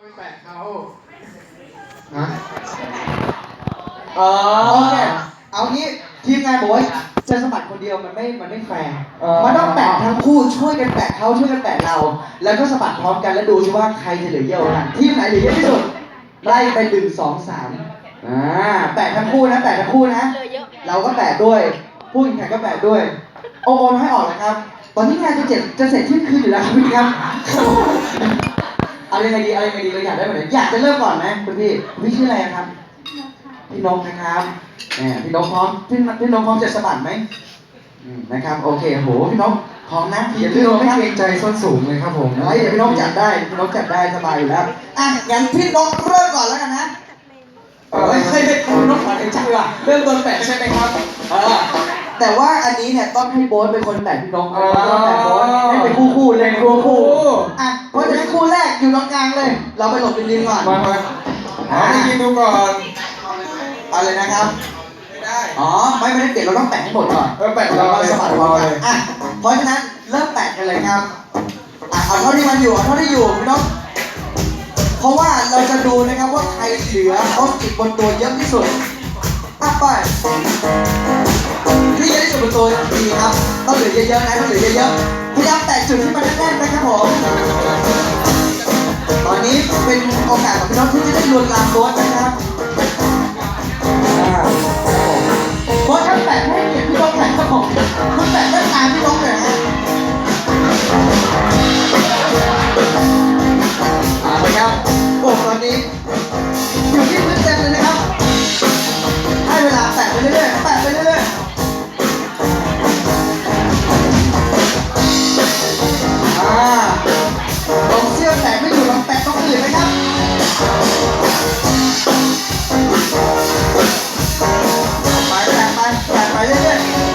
ไปแปะเขาฮะอ๋อโอเคเอางี้ทีมงานบอกว่าจะสมัครคนเดียวมันไม่ มันไม่แฟร์มันต้องแปะทั้งคู่ช่วยกันแปะเขาช่วยกันแปะเรา แล้วก็สมัครพร้อมกันแล้วดูซิว่าใครจะเหลือเยอะกว่ากันทีมไหนเหลือเยอะที่สุดไล่ไปหนึ่งสองสามอ่าแปะทั้งคู่นะแปะทั้งคู่นะเลยเยอะเราก็แปะด้วยผู้แข่งขันก็แปะด้วยโอโอนให้ออกเลยครับ ตอนนี้งานจะเจ็ดจะเสร็จเที่ยงคืนอยู่แล้วครับพี่ครับเอายังไงดีเอายังไงดีเราอยากได้แบบไหนอยากจะเริ่มก่อนไหมคุณพี่คุณพี่ชื่ออะไรครับ พี่นกนะครับแหมพี่นกพร้อมพี่พี่นกพร้อมจะสมัครไหมอืมนะครับโอเคโหพี่นกพร้อมนะอย่าพี่ลืโนมไม่ไม่เกเกรรงงใจใจส้นสูงเลยครับผมเฮ้ยเดี๋ยวพี่นกจัดได้พี่นกจัดได้สบายอยู่แล้วอะงั้นพี่นกเริ่มก่อนแล้วกันนะเฮ้ยเฮ้ยเฮ้ยคุณต้องขอในใจว่ะเริ่มโดนแปะใช่ไหมครับเออแต่ว่าอันนี้เนี่ยต้องให้โบ๊ทเป็นคนแปะพี่นกเอาต้องแปะโบ๊ท แรกอยู่ตรงกลางเลย เราไปหลบริมๆก่อนมามาเอาให้กินดูก่อนเอาเลยนะครับ ไม่ได้ อ๋อ ไม่ไม่ได้เปลี่ยนเราต้องแปะให้หมดก่อนเออแปะเราเรามาเลยสมัครพร้อมกันอะเพราะฉะนั้นเริ่มแปะกันเลยครับอะเอาเท่าที่มันอยู่เอาเท่าที่อยู่พี่น้องเพราะว่าเราจะดูนะครับว่าใครเหลือออสติกบนตัวเยอะที่สุดอะไปที่เยอะที่สุดบนตัวดีครับต้องเหลือเยอะๆนะต้องเหลือเยอะๆพยายามแปะจุดที่มันแน่นๆนะครับผมตอ นนี้เป็นโอกาสของพี่น้องที่จะได้ลวนลามรถนะครับ แตกไม่อยู่ลองแตกตรงอื่นไหมครับไปแตกไปแตกไปเรื่อยๆ